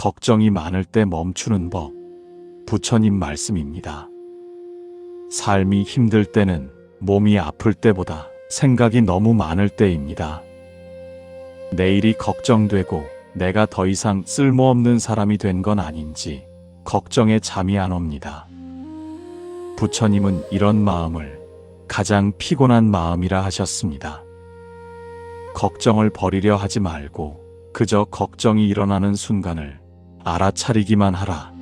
걱정이 많을 때 멈추는 법. 부처님 말씀입니다. 삶이 힘들 때는 몸이 아플 때보다 생각이 너무 많을 때입니다. 내일이 걱정되고 내가 더 이상 쓸모없는 사람이 된 건 아닌지 걱정에 잠이 안 옵니다. 부처님은 이런 마음을 가장 피곤한 마음이라 하셨습니다. 걱정을 버리려 하지 말고 그저 걱정이 일어나는 순간을 알아차리기만 하라.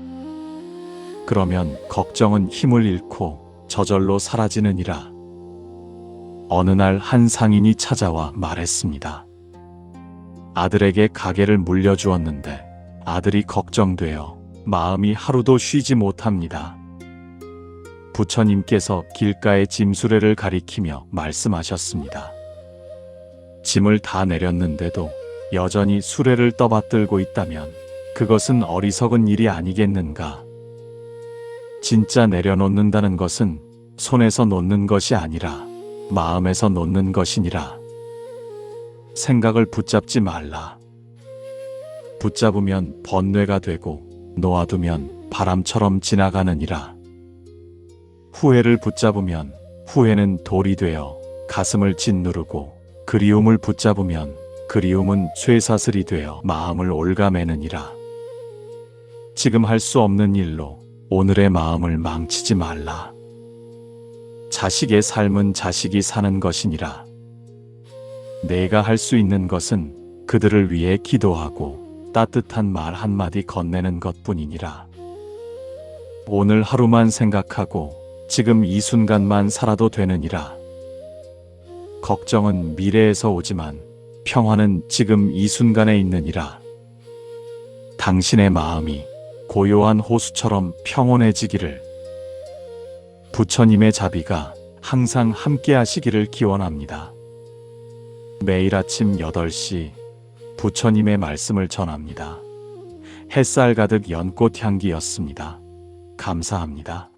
그러면 걱정은 힘을 잃고 저절로 사라지느니라. 어느 날 한 상인이 찾아와 말했습니다. 아들에게 가게를 물려주었는데 아들이 걱정되어 마음이 하루도 쉬지 못합니다. 부처님께서 길가의 짐수레를 가리키며 말씀하셨습니다. 짐을 다 내렸는데도 여전히 수레를 떠받들고 있다면 그것은 어리석은 일이 아니겠는가? 진짜 내려놓는다는 것은 손에서 놓는 것이 아니라 마음에서 놓는 것이니라. 생각을 붙잡지 말라. 붙잡으면 번뇌가 되고 놓아두면 바람처럼 지나가느니라. 후회를 붙잡으면 후회는 돌이 되어 가슴을 짓누르고 그리움을 붙잡으면 그리움은 쇠사슬이 되어 마음을 올가매느니라. 지금 할 수 없는 일로 오늘의 마음을 망치지 말라. 자식의 삶은 자식이 사는 것이니라. 내가 할 수 있는 것은 그들을 위해 기도하고 따뜻한 말 한마디 건네는 것 뿐이니라. 오늘 하루만 생각하고 지금 이 순간만 살아도 되느니라. 걱정은 미래에서 오지만 평화는 지금 이 순간에 있느니라. 당신의 마음이 고요한 호수처럼 평온해지기를 부처님의 자비가 항상 함께 하시기를 기원합니다. 매일 아침 8시 부처님의 말씀을 전합니다. 햇살 가득 연꽃 향기였습니다. 감사합니다.